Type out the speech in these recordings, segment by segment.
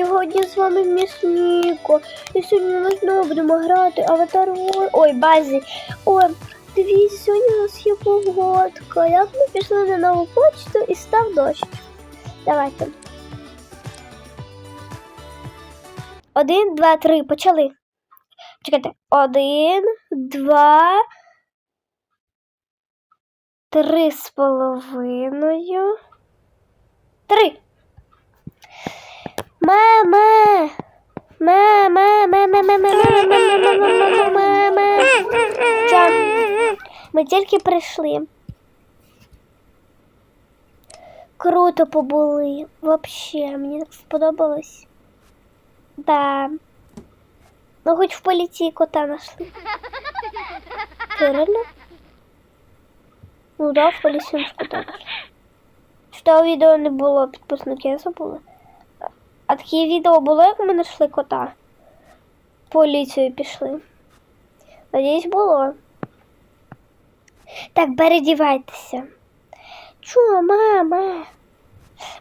сьогодні з вами Місніко. І сьогодні ми знову будемо грати Аватар. Ой, базі. Ой, дивіться, сьогодні у нас є погодка. Як ми пішли на нову почту і став дощ. Давайте. Один, два, три. Почали. Чекайте. Один, два, три з половиною. Три. Мама! Мама, мама, мама, мама, мама, мама, мама. Що? Ми тільки прийшли. Круто побули. Вообще, мені так сподобалось. Да. Ну, хоч в поліції кота нашли. Реально? Ну да, в поліції кота нашли. Що відео не було, підписники я забула. А таке відео було, як ми знайшли кота? Поліцію пішли. Надіюсь, було. Так, передівайтеся. Чого, мама?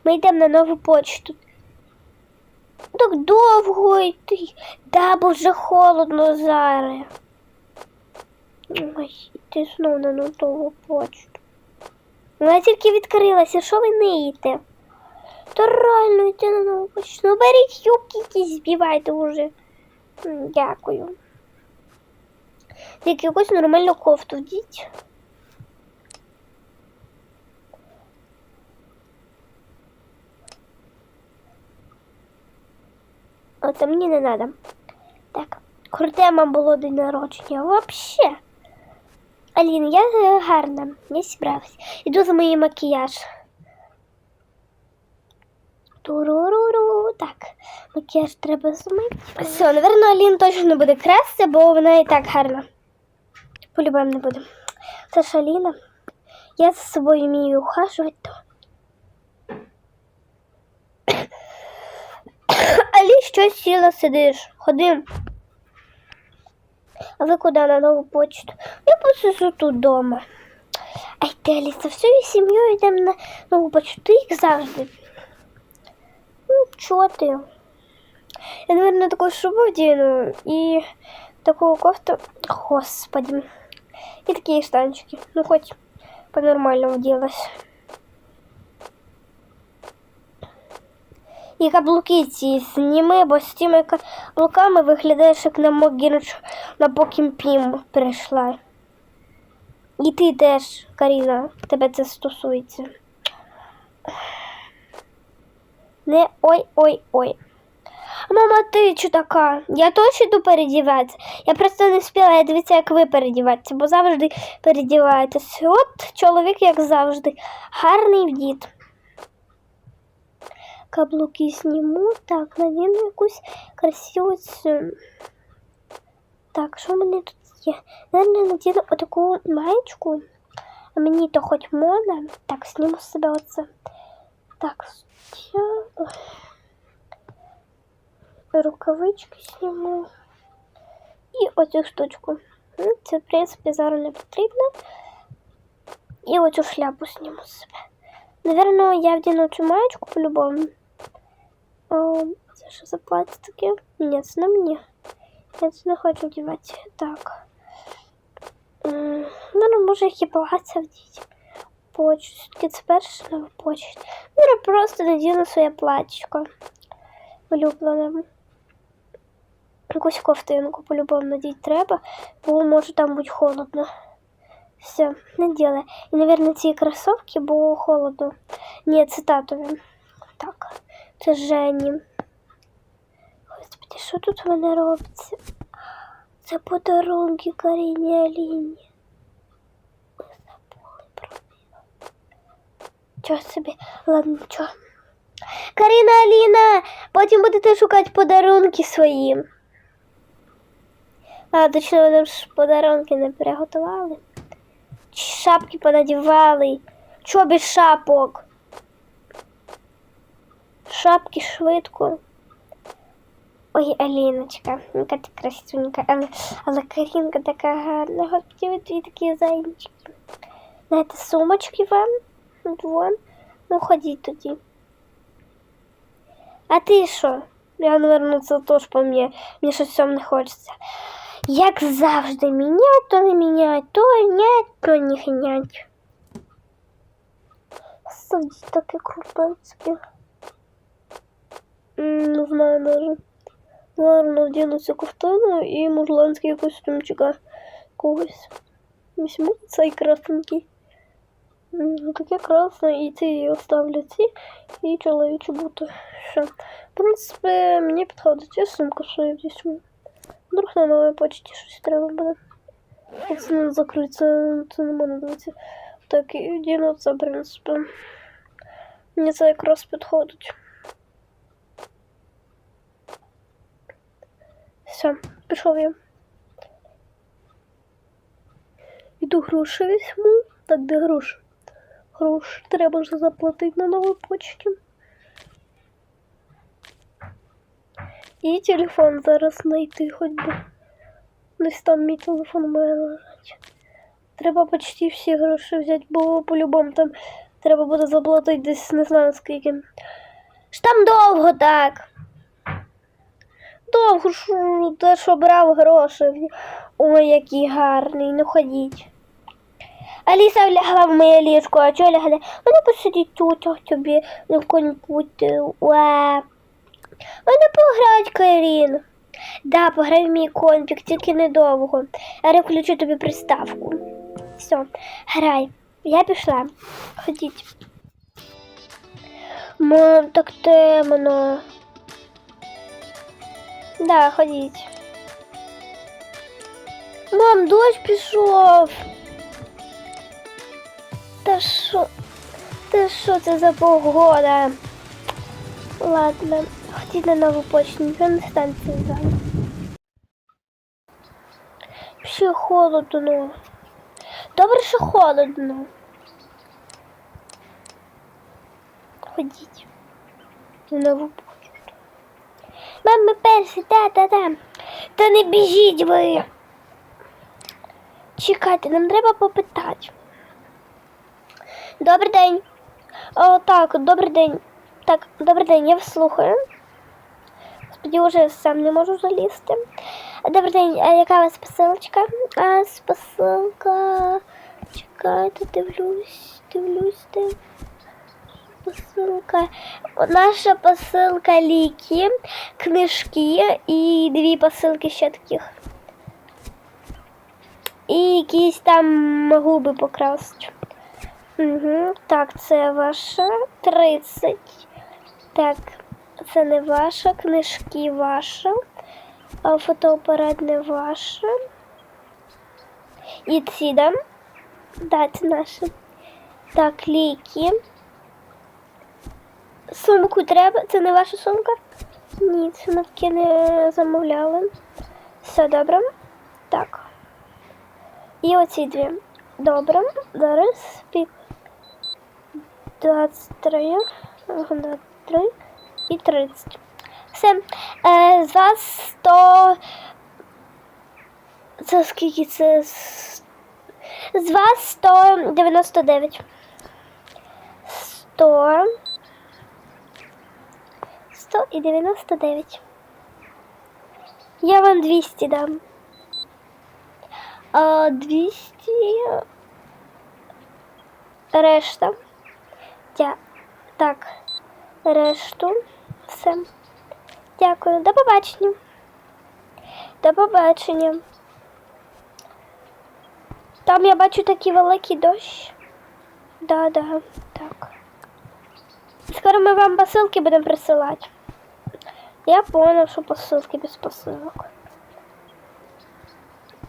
Ми йдемо на нову почту. Так довго йти. Да, бо вже холодно зараз. Ой, йти знову на нову почту. Вона тільки відкрилася, що ви ниєте? Та реально йти на нову почту. Ну беріть юбки якісь збивайте вже. М, Дякую. Тільки якусь нормальну кофту вдіть. Оце мені не треба. Так, круте мам було день народження. Вообще. Алін, я е, гарна, я зібралась. Іду за моїм макіяж. Туруруру. Так, макіяж треба змити. Все, напевно, Алін точно не буде красти, бо вона і так гарна. По-любому не буде. Це ж Аліна. Я за собою вмію ухажувати. То. Алі, що сіла сидиш? Ходим. А ви куди на нову почту? Я посижу тут вдома. Ай, ти, Аліса, всією сім'єю йдемо на нову почту. Їх завжди. Ну, чого ти? Я, наверное, таку шубу вдіну і таку кофту. Господи. І такі штанчики. Ну, хоч по-нормальному вділась. І каблуки ці зніми, бо з тими каблуками виглядаєш, як на Могінч на Покімпім прийшла. І ти теж, Каріна, тебе це стосується. Не ой-ой-ой. Мама, ти що така? Я точно йду передіватися. Я просто не встигла, я дивіться, як ви передіваєтеся, бо завжди передіваєтесь. От чоловік, як завжди, гарний дід. Каблуки зніму. Так, надіну якусь красиву. Так, що в мене тут є? Наверное, надіну отаку маєчку. А мені то хоч можна. Так, зніму з себе оце. Так, я... рукавички зніму. І оцю штучку. Ну, Це, в принципі, зараз не потрібно. І оцю шляпу зніму з себе. Наверно, я вдіну цю маєчку по-любому. Це що за плаття? Ні, це не мені. Я це не хочу вдівати. Так. Ну, може, які плаття вдіти. Почту. Це перше нова почта. Ну, я просто надіну своє платічко. Улюблене. Якусь ковтинку по-любому надіть треба, бо може там бути холодно. Все, не ділай. І, наверное, ці кросовки, бо холодно. Ні, це татові. Так, це Жені. Господи, що тут в мене робиться? Це подарунки Каріні Аліні. Ми забули про них. Чого собі? Ладно, чого. Каріна Аліна, потім будете шукати подарунки своїм. А, точно вони ж подарунки не приготували. Шапки понадівали. Чого без шапок? Шапки швидко. Ой, Аліночка, яка ти красунька, але, але Карінка така гарна. Господи, дві такі зайчики. Знаєте, сумочки вам? Вон. Ну, ходіть тоді. А ти що? Я, наверное, це теж по мені. Мені щось цьому не хочеться. Як завжди, мінять, то не мінять, то гнять, то не гнять. Садись таке круте собі. М, Не знаю даже. Ладно, надіну цю ковтину і мужланський костюмчика когось. Візьму цей красненький. М, ну, Таке красне, і ці оставлю ці, і чоловічу бути. Що? В принципі, мені підходить ця сумка, що я візьму. Вдруг на новій почті щось треба буде. Це не закриться, це не мене дивиться. Так, і діну це, в принципі. Мені це якраз підходить. Все, пішов я. Іду гроші візьму. Так, де гроші? Гроші треба ж заплатити на новій почті. І телефон зараз знайти хоч би. Десь там мій телефон має лежать. Треба почти всі гроші взяти, бо по-любому там треба буде заплатити десь не знаю скільки. Ж там довго так. Довго ж те, що брав гроші. Ой, який гарний, ну ходіть. Аліса лягла в моє ліжко, а чого лягла? Вона посидить тут, ох тобі на якому-нибудь. Уа. Вона пограть, Карін. Да, пограй в мій конфік, тільки недовго. Я включу тобі приставку. Все, грай. Я пішла. Ходіть. Мам, так темно. Да, ходіть. Мам, дощ пішов. Та що? Та що це за погода? Ладно, нову почту, нічого не станеться зараз. Ще холодно. Добре, що холодно. Ходіть на нову почту. Мам, ми перші, та-та-та. Та не біжіть ви. Чекайте, нам треба попитати. Добрий день. О, так, добрий день. Так, добрий день, я вас слухаю. Господи, вже сам не можу залізти. Добрий день, а яка у вас посилочка? А, посилка. Чекайте, дивлюсь, дивлюсь, дивлюсь. Посилка. Наша посилка ліки, книжки і дві посилки ще таких. І якісь там губи покрасити. Угу. Так, це ваша 30. Так, це не ваша, книжки ваша, фотоапарат не ваша. І ці, да? Да, наші. Так, ліки. Сумку треба. Це не ваша сумка? Ні, це ми таки не замовляли. Все добре. Так. І оці дві. Добре. Зараз пік. 23, 23 і 30. Все. Е, з вас 100... Це скільки це? З вас 199. 100. 100 і 99. Я вам 200 дам. А 200 решта. Так, решту. Все. Дякую. До побачення. До побачення. Там я бачу такий великий дощ. Да, да, так. Скоро ми вам посилки будемо присилати. Я понял, що посилки без посилок.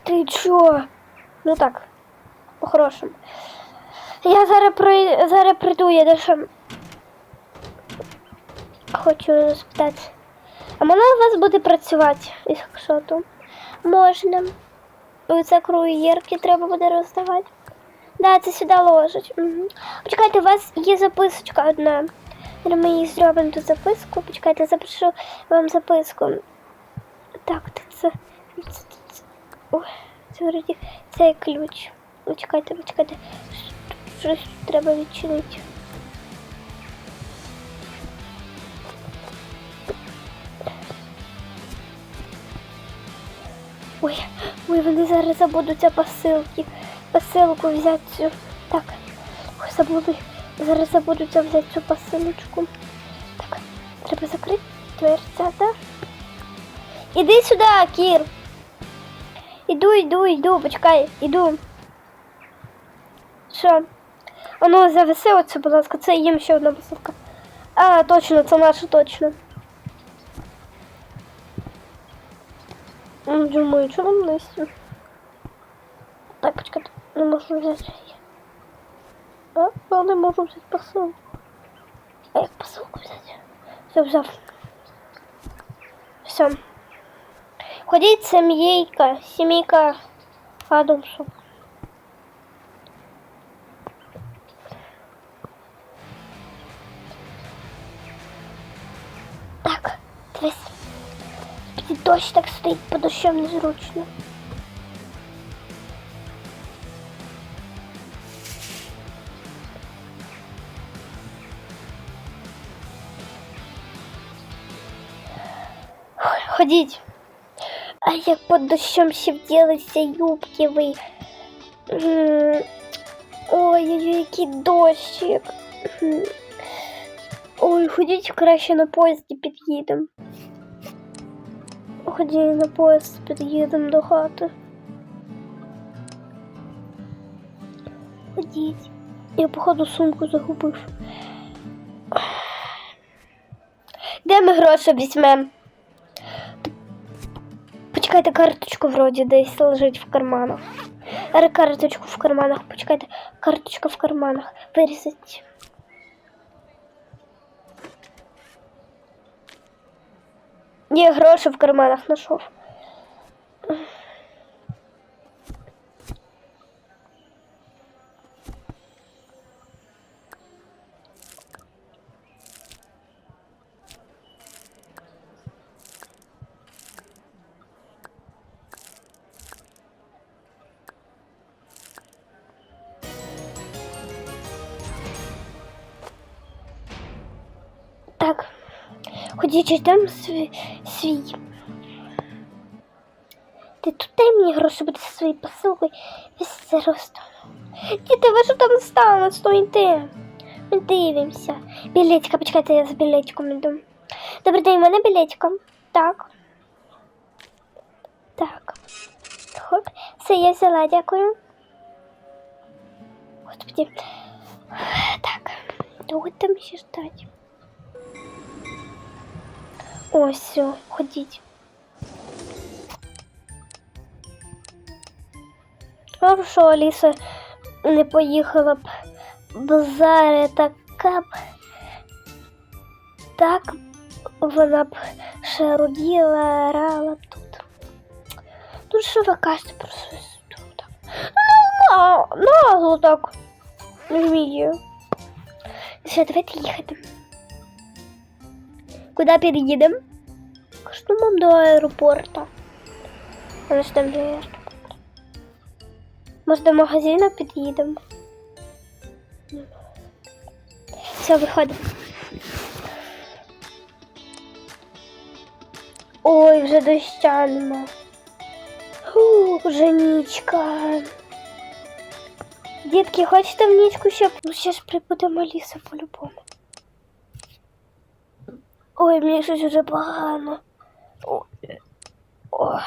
Ти чо? Ну так, по-хорошому. Я зараз при... зараз прийду, я дещо хочу спитати. А можна у вас буде працювати, якщо то? Можна. Оце круєрки треба буде роздавати. Да, це сюди ложать. Угу. Почекайте, у вас є записочка одна. Ми її зробимо ту записку. Почекайте, запишу вам записку. Так, це. Це, це. Ой, це вроді це ключ. Почекайте, почекайте. Щось треба відчинити. Ой, ой, вони зараз забудуться посилки. Посилку взяти цю. Так. Ой, забули. Зараз забудуться взяти цю посилочку. Так, треба закрити дверця, так? Іди сюди, Кір. Іду, іду, іду, почекай, іду. Що? Ну, завеси оце, будь ласка, це їм ще одна посилка. А, точно, це наша точно. Думаю, що нам нести? Так, почекай, не можу взяти. А, я не можу взяти посилку. А як посилку взяти? Все, взяв. Все. Ходіть сімейка, сімейка Адамсу. Так, дивись. Під дощ так стоїть, по дощам незручно. Ой, Ходіть. А як під дощом ще вділися юбки ви. М, Ой-ой-ой, який дощик. М. Ой, ходіть краще на поїзді під'їдемо. Ході на поїзд під'їдемо до хати. Ходіть. Я, походу, сумку загубив. Де ми гроші візьмемо? Почекайте, карточку вроді десь лежить в карманах. Карточку в карманах. Почекайте, карточка в карманах. Вирізать. Є гроші в карманах знайшов. Ходіть, там свій. свій. Ти тут дай мені гроші буде зі своєю посилкою і все розстану. Діти, ви що там стали? Стойте. Ми дивимося. Білетика, почекайте, я з білетиком іду. Добрий день, мене білетика. Так. Так. Хоп. Все, я взяла, дякую. Господи. Так. Довго там ще ждать? Ось, ходіть. Хорошо, Аліса не поїхала б. Бо зараз така б. Так вона б ще орала тут. Тут що ви кажете про сестру? так? Ну, нагло так. Вмію. Все, давайте їхати. Куди під'їдемо? Кажу, мам, до аеропорту. У нас там є аеропорт. Може, до магазину під'їдемо? Все, виходимо. Ой, вже доща нема. Фу, вже нічка. Дітки, хочете в нічку ще? Ну, ще ж прибудемо ліса по-любому. Ой, мені щось вже погано. Ой.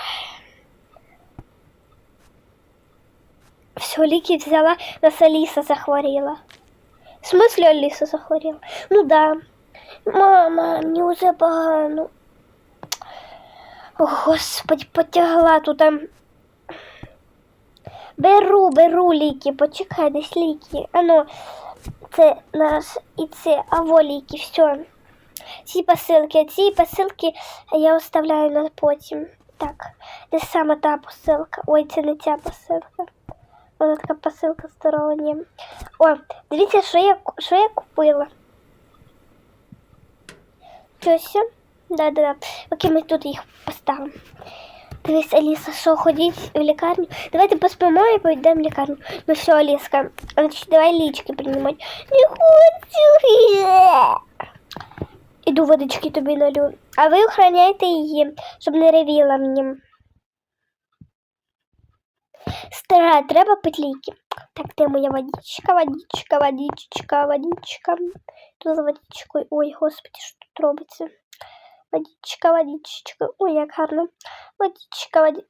Все, ліки взяла, нас Аліса захворіла. В смысле Аліса захворіла? Ну да. Мама, мені вже погано. О, Господи, потягла тут. Беру, беру ліки, почекай, десь ліки. Ано, це наш і це, аво ліки, все. Ці посилки, ці посилки я оставляю на потім. Так, де саме та посилка? Ой, це не ця посилка. Вона така посилка ні. О, дивіться, що я, що я купила. Щось. Да-да-да. Окей, ми тут їх поставимо. Дивись, Аліса, що ходіть в лікарню? Давайте поспимо і пойдемо в лікарню. Ну все, Аліска, давай лічки приймати. Не хочу. Іду водички тобі налю. А ви охороняйте її, щоб не ревіла мені. Стара, треба пити. Так, де моя водичка, водичка, водичка, водичка. Тут за водичкою. Ой, господи, що тут робиться? Водичка, водичка. Ой, як гарно. Водичка, води...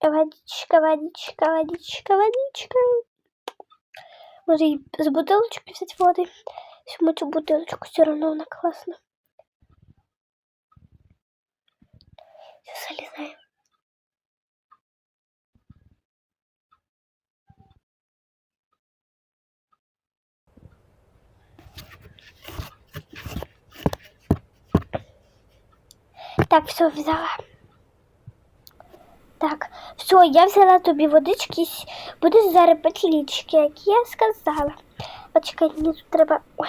Водичка, водичка, водичка, водичка. Може і з бутилочки взяти води. Візьму цю бутилочку, все одно вона класна. Все залізаю. Так, все взяла. Так, все, я взяла тобі водички. Будеш зараз пити лічки, як я сказала. Почекай, мені тут треба. Ой,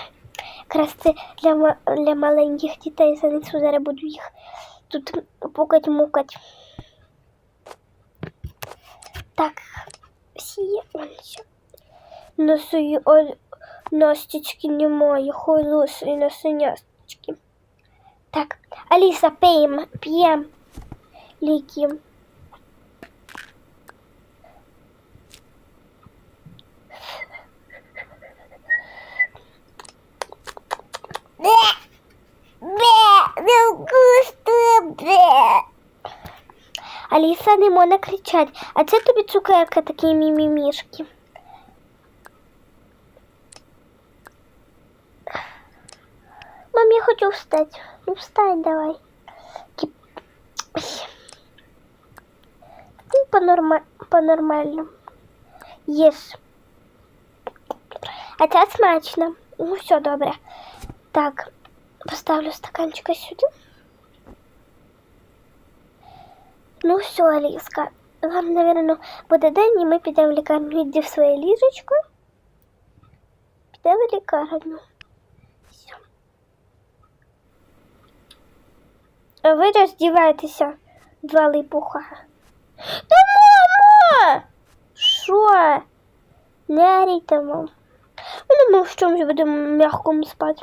для, для маленьких дітей занесу. Зараз буду їх тут пукать мукать. Так, всі все. Носую о, немає, хой лосої носонястечки. Так, Аліса, п'ємо, п'ємо ліки. Аліса не можна кричати. А це тобі цукерка такі мімімішки. Мам, я хочу встать. Ну встань давай. Ки- Ой. Ти по-норма... по-нормальному. Єш. А це смачно. Ну, все добре. Так, поставлю стаканчика сюди. Ну все, Аліска. Вам, напевно, буде день, і ми підемо в лікарню. Йди в своє ліжечко. Підемо в лікарню. Все. А ви роздівайтеся, два липуха. Та мама! Що? Не орійте, мам. Ну, ми в чомусь будемо м'якому спати.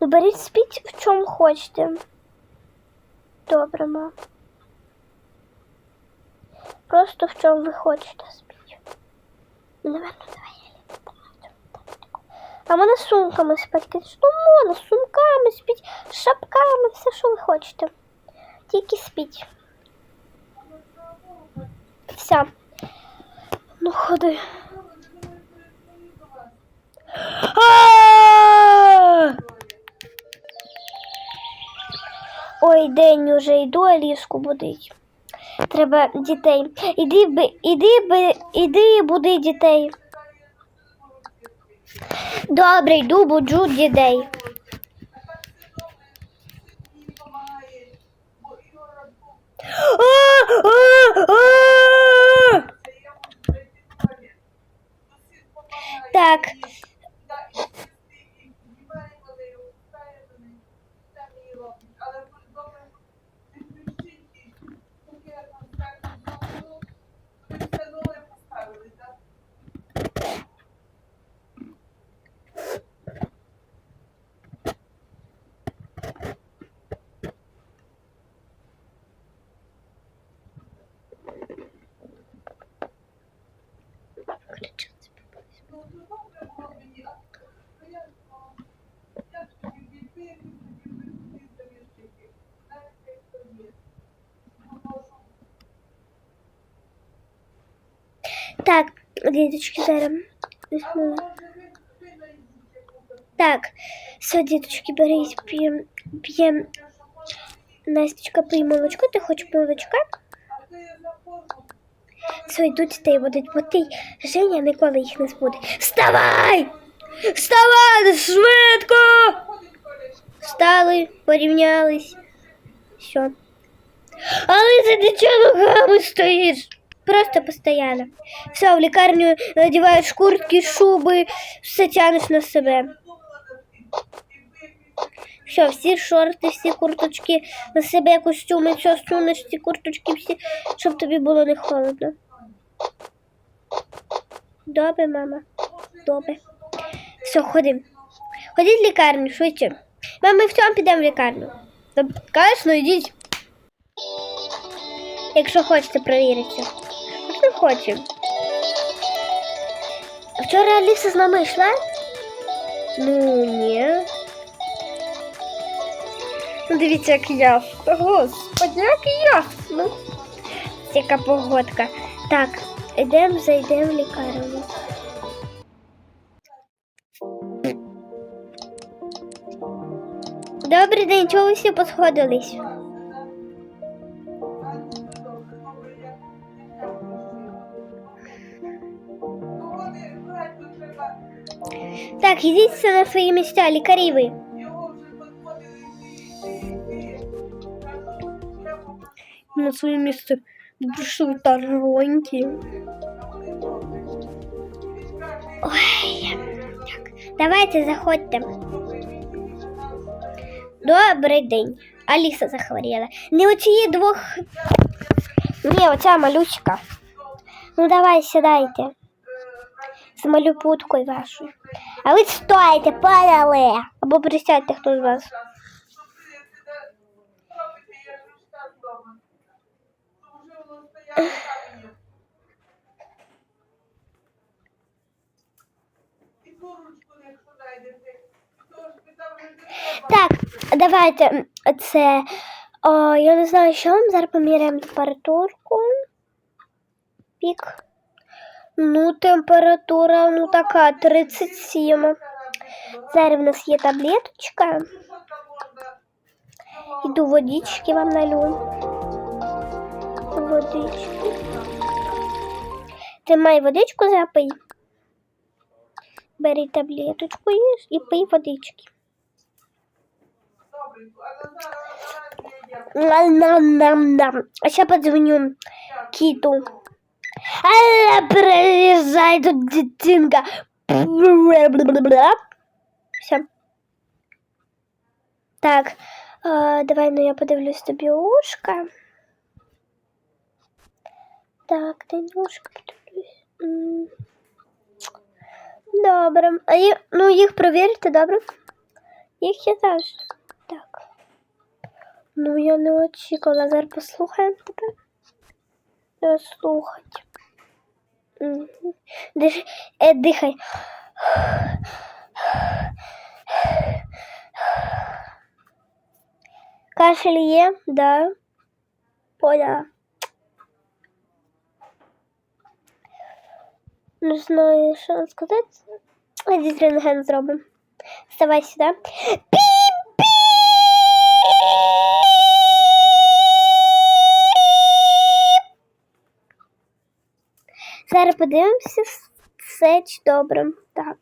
Ну, беріть спіть в чому хочете. Добре, мам. Просто в чому ви хочете спіть. Наверно, давай я лягу. А мене сумками спать. Кажуть, ну можна, сумками спіть, шапками, все, що ви хочете. Тільки спіть. Все. Ну, ходи. Ой, день уже йду, а ліжку будить. Треба дітей. Іди, іди, іди і буди дітей. Добре, йду, буджу дітей. А, а, а! Так, так, діточки, зараз. візьму. Так, все, діточки, беріть, п'ємо. П'єм. Настечка, пий молочко, ти хочеш молочка? Все, йдуть дітей будуть, бо ти, Женя ніколи їх не збуде. Вставай! Вставай, швидко! Встали, порівнялись. Все. Але ти ти чого ногами стоїш? Просто постоянно. Все, в лікарню надіваєш куртки, шуби, все тянеш на себе. Все, всі шорти, всі курточки на себе, костюми, все сунеш, ці курточки, всі, щоб тобі було не холодно. Добре, мама. Добре. Все, ходимо. Ходіть в лікарню, швидше. Мама, ми в цьому підемо в лікарню. Та, Звісно, йдіть. Якщо хочете провіритися. хоче. Вчора Аліса з нами йшла? Ну, ні. Ну, дивіться, як ясно. Господи, як ясно. Яка погодка. Так, йдемо, зайдемо в лікарню. Добрий день, чого всі посходились? Так, ідіть на свої місця, лікарі ви. На своє місце тароньки. Ой, так, давайте заходьте. Добрий день. Аліса захворіла. Не оцієї двох. Ні, оця малючка. Ну давай сідайте. З малюпуткою вашою. А ви стоїте, падали. Або присядьте хто з вас. Так, давайте це. О, я не знаю, що вам зараз поміряємо температурку. Пік. Ну, температура, ну така, 37. Зараз в нас є таблеточка. Іду водички вам налю. Водички. Тримай водичку, запий. Бери таблеточку і пий водички. Нам-нам-нам-нам. А сейчас подзвоню Киту. Алла, приезжай тут, дитинка. Все. Так, давай, ну я подивлюсь тобі ушка. Так, Танюшка. Добре. А ї- ну, їх провірте, добре? Їх я завжди. Так. Ну, я не очікувала. Зараз послухаємо тебе. Слухати. Мгм. Диш... Е, дихай. Кашель є? Да. Поняла. Не знаю, що вам сказати. Ідіть рентген зробимо. Вставай сюди. Пі-пі! Зараз подивимося, все чи добре. Так.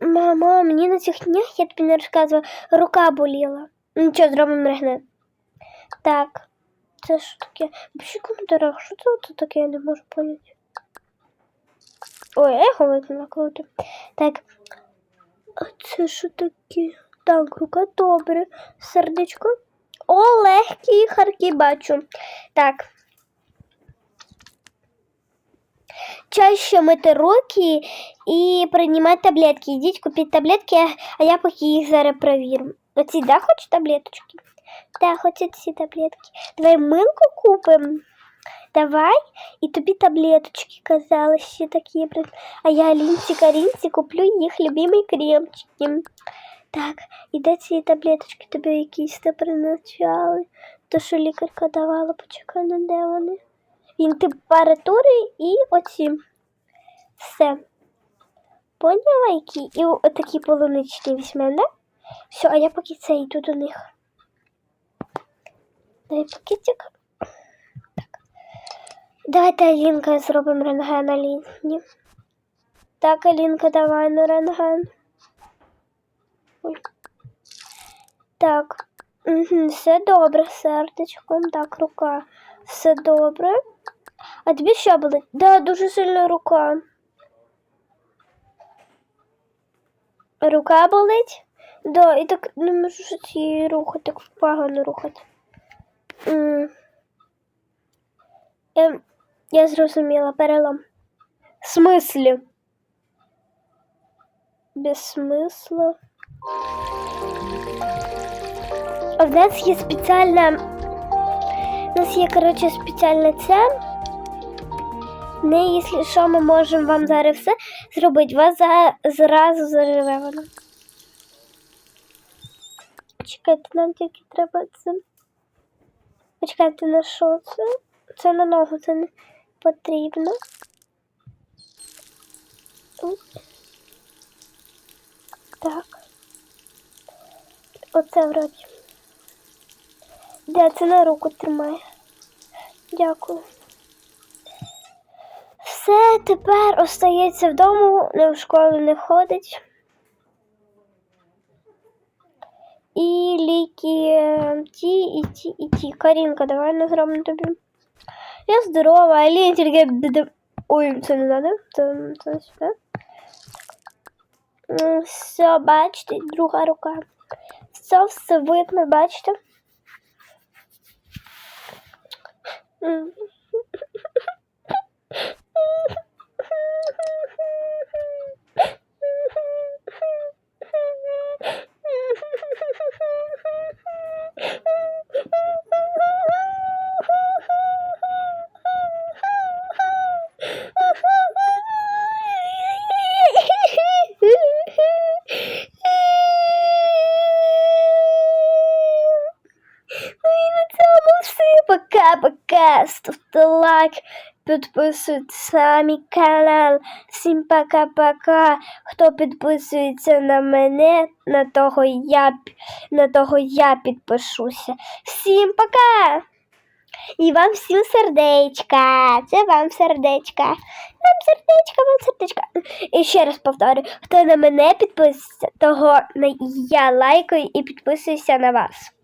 Мама, мені на цих днях, я тобі не розказувала, рука боліла. Нічого, зробимо рентген. Так. Це що таке? Пиши в коментарях, що це оце таке, я не можу поняти. Ой, ехо викинула круто. Так. А це що таке? Так, рука добре. Сердечко. О, легкі харки бачу. Так. Чаще мити руки і приймати таблетки. Ідіть купіть таблетки, а я поки їх зараз провірю. Оці, да, хоч таблеточки? Да, хочу ці таблетки. Давай милку купимо. Давай. І тобі таблеточки казали ще такі. А я Алінці Карінці куплю їх любимі кремчики. Так, і де ці таблеточки тобі якісь та призначали? То, що лікарка давала, почекай, ну де вони? Він температури і оці. Все. Поняла, які? І отакі полуничні візьмемо, да? Все, а я поки це йду до них. Дай пакетик. Так. Давайте Алінка зробимо рентген Аліні. Так, Алінка, давай на рентген. Так. Угу, все добре, сердечком. Так, рука. Все добре. А тобі що болить? Да, дуже сильна рука. Рука болить? Да, і так не можу її рухати, так погано рухати. Ем, я зрозуміла, перелом. В смислі? Без смисла. В нас є спеціальна. У нас є, коротше, спеціальне це. Не, якщо що, ми можемо вам зараз все зробити. Вас за, зразу заживе воно. Чекайте, нам тільки треба це. Почекайте, на що це? Це на ногу, це не потрібно. Так. Оце вроді. Де це на руку тримає? Дякую. Все тепер остається вдома, не в школу не ходить. І ліки е, ті, і ті, і ті. Карінка, давай не зробимо тобі. Я здорова, Аліна тільки. бд- Ой, це не надо. Це, це сюди. М, Все, бачите, друга рука. Все, все видно, бачите. підписуйтесь на мій канал. Всім пока-пока. Хто підписується на мене, на того я, на того я підпишуся. Всім пока! І вам всім сердечка. Це вам сердечка. Вам сердечка, вам сердечка. І ще раз повторю, хто на мене підписується, того я лайкаю і підписуюся на вас.